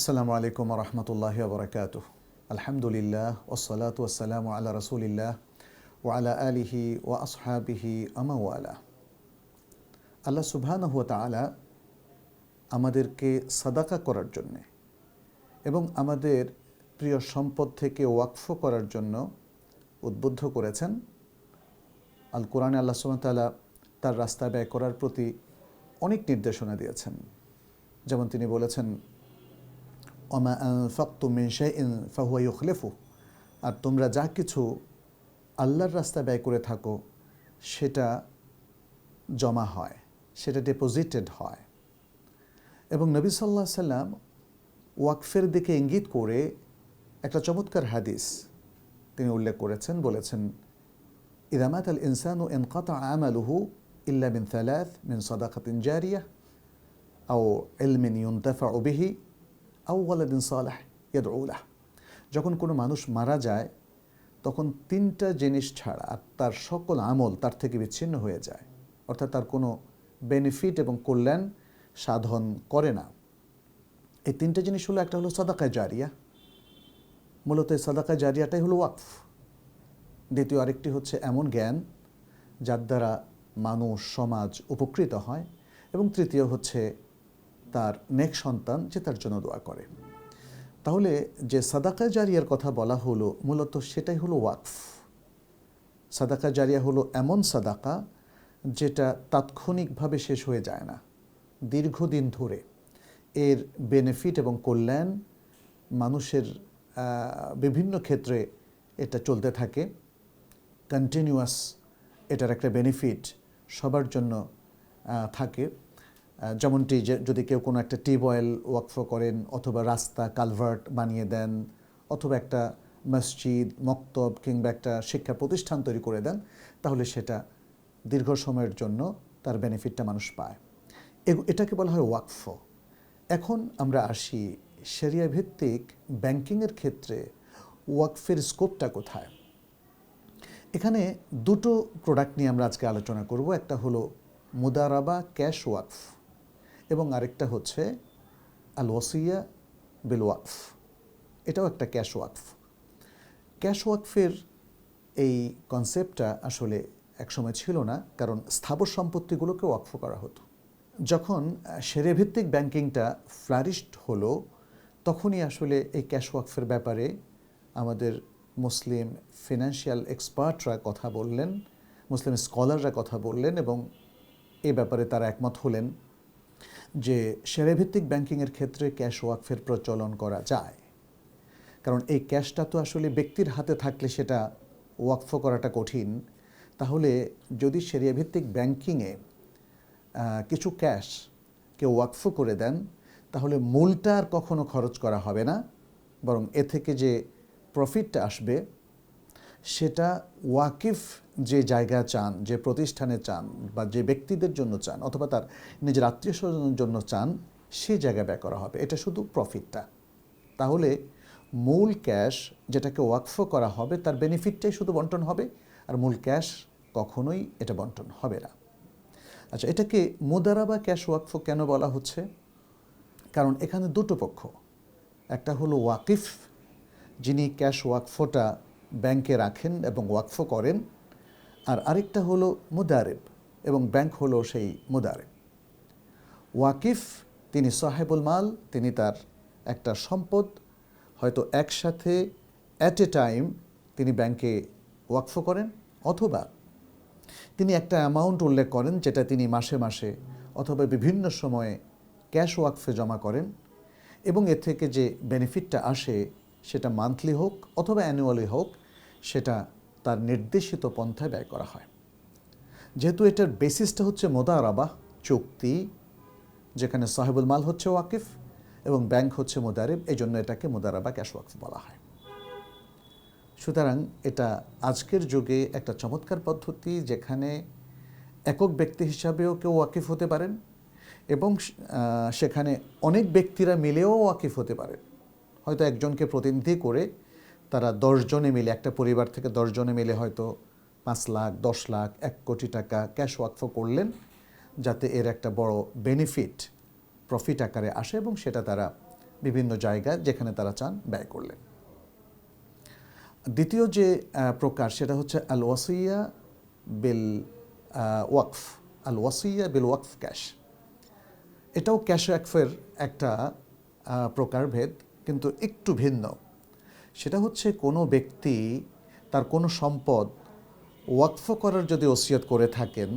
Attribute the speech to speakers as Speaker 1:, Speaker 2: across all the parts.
Speaker 1: আসসালামু আলাইকুম রহমতুল্লাহ বরকাত আলহামদুলিল্লাহ ওসলাত ওসালাম আল্লাহ রসুলিল্লাহ ও আলা আলিহি ও আসহাবিহি আমাওয়ালা আল্লাহ সুবহানাহু ওয়া তাআলা আমাদেরকে সাদাকা করার জন্যে এবং আমাদের প্রিয় সম্পদ থেকে ওয়াকফ করার জন্য উদ্বুদ্ধ করেছেন। আল কোরআনে আল্লাহ সুবহানাহু তার রাস্তা ব্যয় করার প্রতি অনেক নির্দেশনা দিয়েছেন। যেমন তিনি বলেছেন ওমা ফক্তু ফাহুয়া ইউখলিফু আর তোমরা যা কিছু আল্লাহর রাস্তায় ব্যয় করে থাকো, সেটা জমা হয়, সেটা ডিপোজিটেড হয়। এবং নবী সাল্লাহ সাল্লাম ওয়াকফের দিকে ইঙ্গিত করে একটা চমৎকার হাদিস তিনি উল্লেখ করেছেন, বলেছেন ইদামাত আল ইনসানু ইনকাতা আমালুহু ইল্লা মিন থালাথ মিন সাদাকাতিন জারিয়া আও ইলমিন ইউনতাফাউ বিহি আউ ওয়ালাদিন সালাহ ইয়াদউলাহ যখন কোনো মানুষ মারা যায়, তখন তিনটা জিনিস ছাড়া তার সকল আমল তার থেকে বিচ্ছিন্ন হয়ে যায়। অর্থাৎ তার কোনো বেনিফিট এবং কল্যাণ সাধন করে না। এই তিনটা জিনিস হলো, একটা হলো সাদাকায় জারিয়া। মূলত এই সাদাকা জারিয়াটাই হলো ওয়াকফ। দ্বিতীয় আরেকটি হচ্ছে এমন জ্ঞান যার দ্বারা মানুষ, সমাজ উপকৃত হয়। এবং তৃতীয় হচ্ছে তার নেক সন্তান যে তার জন্য দোয়া করে। তাহলে যে সাদাকা জারিয়ার কথা বলা হলো মূলত সেটাই হলো ওয়াকফ। সাদাকা জারিয়া হলো এমন সাদাকা যেটা তাৎক্ষণিকভাবে শেষ হয়ে যায় না। দীর্ঘদিন ধরে এর বেনিফিট এবং কল্যাণ মানুষের বিভিন্ন ক্ষেত্রে এটা চলতে থাকে। কন্টিনিউয়াস এটার একটা বেনিফিট সবার জন্য থাকে। যেমনটি যদি কেউ কোনো একটা টিউবওয়েল ওয়াকফ করেন অথবা রাস্তা কালভার্ট বানিয়ে দেন অথবা একটা মসজিদ, মক্তব কিংবা একটা শিক্ষা প্রতিষ্ঠান তৈরি করে দেন, তাহলে সেটা দীর্ঘ সময়ের জন্য তার বেনিফিটটা মানুষ পায়। এটাকে বলা হয় ওয়াকফ। এখন আমরা আসি সেরিয়া ভিত্তিক ব্যাংকিংয়ের ক্ষেত্রে ওয়াকফের স্কোপটা কোথায়? এখানে দুটো প্রোডাক্ট নিয়ে আমরা আজকে আলোচনা করব। একটা হলো মুদারাবা ক্যাশ ওয়াকফ। এবং আরেকটা হচ্ছে আল ওয়াসিয়া বিল ওয়াকফ এটাও একটা ক্যাশ ওয়াকফ। ক্যাশ ওয়াকফের এই কনসেপ্টটা আসলে একসময় ছিল না, কারণ স্থাবর সম্পত্তিগুলোকে ওয়াকফ করা হতো। যখন সেরেভিত্তিক ব্যাংকিংটা ফ্লারিশড হলো, তখনই আসলে এই ক্যাশ ওয়াকফের ব্যাপারে আমাদের মুসলিম ফিনান্সিয়াল এক্সপার্টরা কথা বললেন, মুসলিম স্কলাররা কথা বললেন এবং এ ব্যাপারে তারা একমত হলেন। যে শেয়ারভিত্তিক ব্যাংকিংয়ের ক্ষেত্রে ক্যাশ ওয়াকফের প্রচলন করা যায়। কারণ এই ক্যাশটা তো আসলে ব্যক্তির হাতে থাকলে সেটা ওয়াকফ করাটা কঠিন। তাহলে যদি সেরিয়াভিত্তিক ব্যাংকিংয়ে কিছু ক্যাশ কেউ ওয়াকফ করে দেন, তাহলে মূলটা আর কখনো খরচ করা হবে না। বরং এ থেকে যে প্রফিটটা আসবে সেটা ওয়াকিফ যে জায়গা চান, যে প্রতিষ্ঠানে চান বা যে ব্যক্তিদের জন্য চান অথবা তার নিজের আত্মীয় স্বজনের জন্য চান সেই জায়গা ব্যয় করা হবে। এটা শুধু প্রফিটটা তাহলে মূল ক্যাশ যেটাকে ওয়াকফ করা হবে, তার বেনিফিটটাই শুধু বন্টন হবে আর মূল ক্যাশ কখনোই এটা বন্টন হবে না। আচ্ছা এটাকে মুদারা বা ক্যাশ ওয়াকফ কেন বলা হচ্ছে? কারণ এখানে দুটো পক্ষ। একটা হলো ওয়াকিফ, যিনি ক্যাশ ওয়াকফটা ব্যাংকে রাখেন এবং ওয়াকফ করেন। আর আরেকটা হলো মুদারেব এবং ব্যাংক হলো সেই মুদারেব। ওয়াকিফ, তিনি সাহেবুল মাল, তিনি তার একটা সম্পদ। হয়তো একসাথে অ্যাট এ টাইম তিনি ব্যাংকে ওয়াকফ করেন অথবা তিনি একটা অ্যামাউন্ট উল্লেখ করেন যেটা তিনি মাসে মাসে অথবা বিভিন্ন সময়ে ক্যাশ ওয়াকফে জমা করেন। এবং এ থেকে যে বেনিফিটটা আসে সেটা মান্থলি হোক অথবা অ্যানুয়ালি হোক, সেটা তার নির্দেশিত পন্থায় ব্যয় করা হয়। যেহেতু এটার বেসিসটা হচ্ছে মোদারাবা, চুক্তি, যেখানে সাহেবুল মাল হচ্ছে ওয়াকিফ এবং ব্যাংক হচ্ছে মোদারেব এই জন্য এটাকে মোদারাবা ক্যাশ ওয়াকফ বলা হয়। সুতরাং এটা আজকের যুগে একটা চমৎকার পদ্ধতি যেখানে একক ব্যক্তি হিসাবেও কেউ ওয়াকিফ হতে পারেন এবং সেখানে অনেক ব্যক্তিরা মিলেও ওয়াকিফ হতে পারেন। হয়তো একজনকে প্রতিনিধি করে তারা দশজনে মিলে, একটা পরিবার থেকে দশজনে মিলে হয়তো পাঁচ লাখ, দশ লাখ, এক কোটি টাকা ক্যাশ ওয়াকফ করলেন যাতে এর একটা বড় বেনিফিট, প্রফিট আকারে আসে এবং সেটা তারা বিভিন্ন জায়গায় যেখানে তারা চান ব্যয় করলেন। দ্বিতীয় যে প্রকার সেটা হচ্ছে আল ওয়াসিয়া বিল ওয়াকফ। আল ওয়াসিয়া বিল ওয়াকফ ক্যাশ। এটাও ক্যাশ ওয়াকফের একটা প্রকারভেদ কিন্তু একটু ভিন্ন। সেটা হচ্ছে কোনো ব্যক্তি তার কোনো সম্পদ ওয়াকফ করার যদি ওসিয়ত করে থাকেন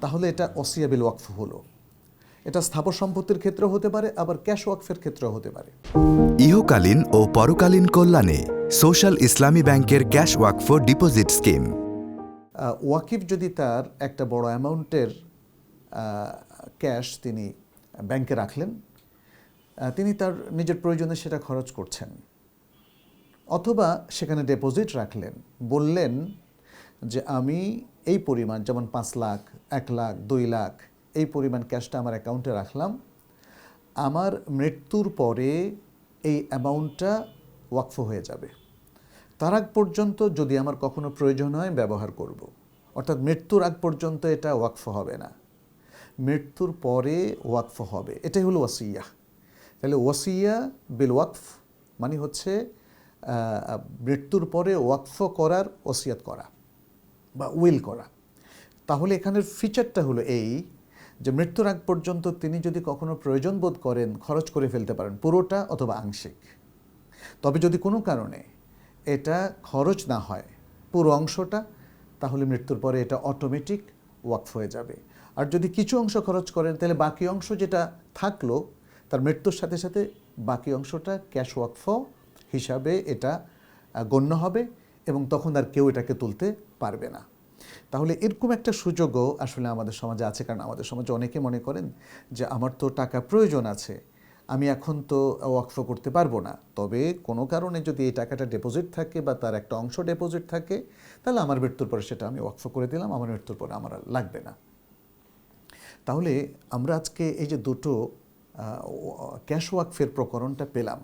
Speaker 1: তাহলে এটা ওসিয়া বিল ওয়াকফ হলো। এটা স্থাবর সম্পত্তির ক্ষেত্রে হতে পারে আবার ক্যাশ ওয়াকফের ক্ষেত্রেও হতে পারে।
Speaker 2: ইহকালীন ও পরকালীন কল্যাণে সোশ্যাল ইসলামী ব্যাংকের ক্যাশ ওয়াকফ ডিপোজিট স্কিম।
Speaker 1: ওয়াকিফ যদি তার একটা বড় অ্যামাউন্টের ক্যাশ তিনি ব্যাংকে রাখলেন তিনি তার নিজের প্রয়োজনে সেটা খরচ করছেন। অথবা সেখানে ডিপোজিট রাখলেন। বললেন যে, আমি এই পরিমাণ, যেমন পাঁচ লাখ, এক লাখ, দুই লাখ, এই পরিমাণ ক্যাশটা আমার অ্যাকাউন্টে রাখলাম। আমার মৃত্যুর পরে এই অ্যামাউন্টটা ওয়াকফ হয়ে যাবে। তার আগ পর্যন্ত যদি আমার কখনো প্রয়োজন হয় ব্যবহার করব। অর্থাৎ মৃত্যুর আগ পর্যন্ত এটা ওয়াকফ হবে না। মৃত্যুর পরে ওয়াকফ হবে। এটাই হলো ওয়াসিয়া। তাহলে ওয়াসিয়া বিল ওয়াকফ মানে হচ্ছে মৃত্যুর পরে ওয়াকফ করার ওসিয়াত করা বা উইল করা। তাহলে এখানের ফিচারটা হলো এই যে মৃত্যুর আগ পর্যন্ত তিনি যদি কখনো প্রয়োজন বোধ করেন, খরচ করে ফেলতে পারেন, পুরোটা অথবা আংশিক। তবে যদি কোনো কারণে এটা খরচ না হয়, পুরো অংশটা, তাহলে মৃত্যুর পরে এটা অটোমেটিক ওয়াকফ হয়ে যাবে। আর যদি কিছু অংশ খরচ করেন, তাহলে বাকি অংশ যেটা থাকল তার মৃত্যুর সাথে সাথে বাকি অংশটা ক্যাশ ওয়াকফ হিসাবে এটা গণ্য হবে এবং তখন আর কেউ এটাকে তুলতে পারবে না। তাহলে এরকম একটা সুযোগও আসলে আমাদের সমাজে আছে, কারণ আমাদের সমাজে অনেকে মনে করেন যে, আমার তো টাকা প্রয়োজন আছে, আমি এখন তো ওয়াকফ করতে পারব না। তবে কোনো কারণে যদি এই টাকাটা ডিপোজিট থাকে বা তার একটা অংশ ডিপোজিট থাকে, তাহলে আমার মৃত্যুর পরে সেটা আমি ওয়াকফ করে দিলাম, আমার মৃত্যুর পরে আমার আর লাগবে না। তাহলে আমরা আজকে এই যে দুটো ক্যাশ ওয়াকফের প্রকরণটা পেলাম।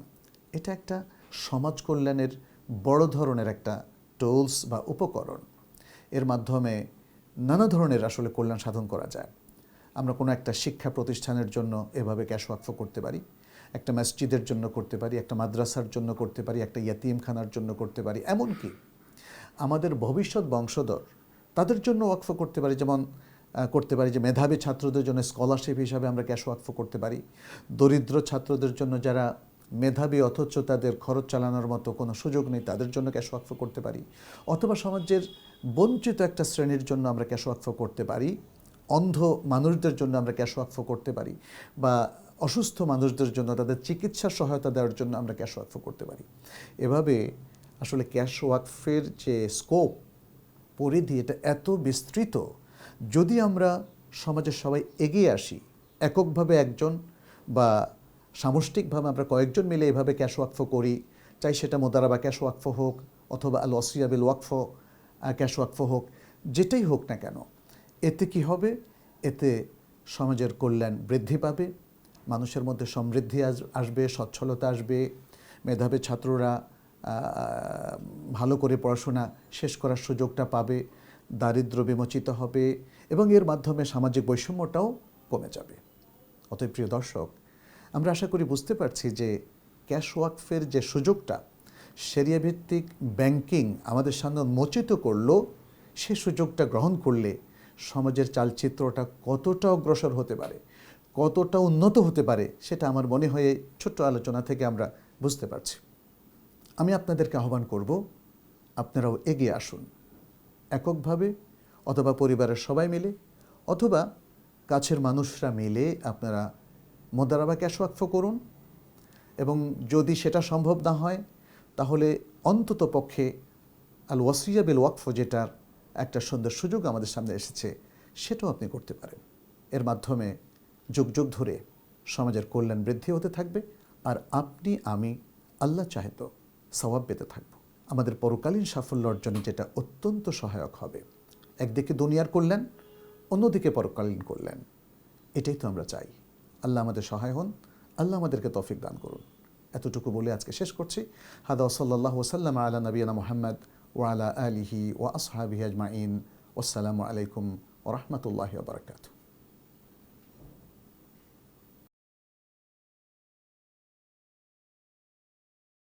Speaker 1: এটা একটা সমাজ কল্যাণের বড় ধরনের একটা টোলস বা উপকরণ। এর মাধ্যমে নানা ধরনের আসলে কল্যাণ সাধন করা যায়। আমরা কোনো একটা শিক্ষা প্রতিষ্ঠানের জন্য এভাবে ক্যাশ ওয়াকফ করতে পারি, একটা মসজিদের জন্য করতে পারি, একটা মাদ্রাসার জন্য করতে পারি, একটা ইয়াতিমখানার জন্য করতে পারি, এমনকি আমাদের ভবিষ্যৎ বংশধর তাদের জন্য ওয়াকফ করতে পারি। যেমন করতে পারি, যে মেধাবী ছাত্রদের জন্য স্কলারশিপ হিসাবে আমরা ক্যাশ ওয়াকফ করতে পারি। দরিদ্র ছাত্রদের জন্য যারা মেধাবী, অথচ তাদের খরচ চালানোর মতো কোনো সুযোগ নেই, তাদের জন্য ক্যাশ ওয়াকফ করতে পারি। অথবা সমাজের বঞ্চিত একটা শ্রেণির জন্য আমরা ক্যাশ ওয়াকফ করতে পারি। অন্ধ মানুষদের জন্য আমরা ক্যাশ ওয়াকফ করতে পারি বা অসুস্থ মানুষদের জন্য, তাদের চিকিৎসা সহায়তা দেওয়ার জন্য আমরা ক্যাশ ওয়াকফ করতে পারি। এভাবে আসলে ক্যাশ ওয়াকফের যে স্কোপ পরিধি, এটা এত বিস্তৃত যদি আমরা সমাজের সবাই এগিয়ে আসি, এককভাবে একজন বা সামষ্টিকভাবে আমরা কয়েকজন মিলে এভাবে ক্যাশ ওয়াকফ করি, চাই সেটা মোদারাবা ক্যাশ ওয়াকফ হোক অথবা আল ওসিয়াবিল ওয়াকফ ক্যাশ ওয়াকফ হোক, যেটাই হোক না কেন, এতে কি হবে? এতে সমাজের কল্যাণ বৃদ্ধি পাবে, মানুষের মধ্যে সমৃদ্ধি আসবে, সচ্ছলতা আসবে, মেধাবী ছাত্ররা ভালো করে পড়াশোনা শেষ করার সুযোগটা পাবে দারিদ্র বিমোচিত হবে এবং এর মাধ্যমে সামাজিক বৈষম্যটাও কমে যাবে। অতএব প্রিয় দর্শক, আমরা আশা করি বুঝতে পারছি যে ক্যাশ ওয়াকফের যে সুযোগটা সেরিয়া ভিত্তিক ব্যাংকিং আমাদের সামনে উন্মোচিত করল, সে সুযোগটা গ্রহণ করলে সমাজের চালচিত্রটা কতটা অগ্রসর হতে পারে, কতটা উন্নত হতে পারে, সেটা আমার মনে হয় ছোট্ট আলোচনা থেকে আমরা বুঝতে পারছি। আমি আপনাদেরকে আহ্বান করব, আপনারাও এগিয়ে আসুন। এককভাবে অথবা পরিবারের সবাই মিলে অথবা কাছের মানুষরা মিলে আপনারা মোদারাবা ক্যাশ ওয়াকফ করুন এবং যদি সেটা সম্ভব না হয়, তাহলে অন্তত পক্ষে আল ওয়াসিয়া বিল ওয়াকফ যেটার একটা সুন্দর সুযোগ আমাদের সামনে এসেছে, সেটাও আপনি করতে পারেন। এর মাধ্যমে যুগ যুগ ধরে সমাজের কল্যাণ বৃদ্ধি হতে থাকবে, আর আপনি, আমি, আল্লাহ চাহেত সওয়াব পেতে থাকব। আমাদের পরকালীন সাফল্য অর্জনে যেটা অত্যন্ত সহায়ক হবে। একদিকে দুনিয়ার করলেন অন্যদিকে পরকালীন করলেন এটাই তো আমরা চাই। আল্লাহ আমাদের সহায় হন, আল্লাহ আমাদেরকে তফিক দান করুন। এতটুকু বলে আজকে শেষ করছি। হাদা ওসল্লাহ ওসাল্লাম আলা নবীনা মোহাম্মদ ও আলা আলিহি ও আসহাবিহি আজমাইন। আসসালামু আলাইকুম ও রহমতুল্লাহ বারকাতু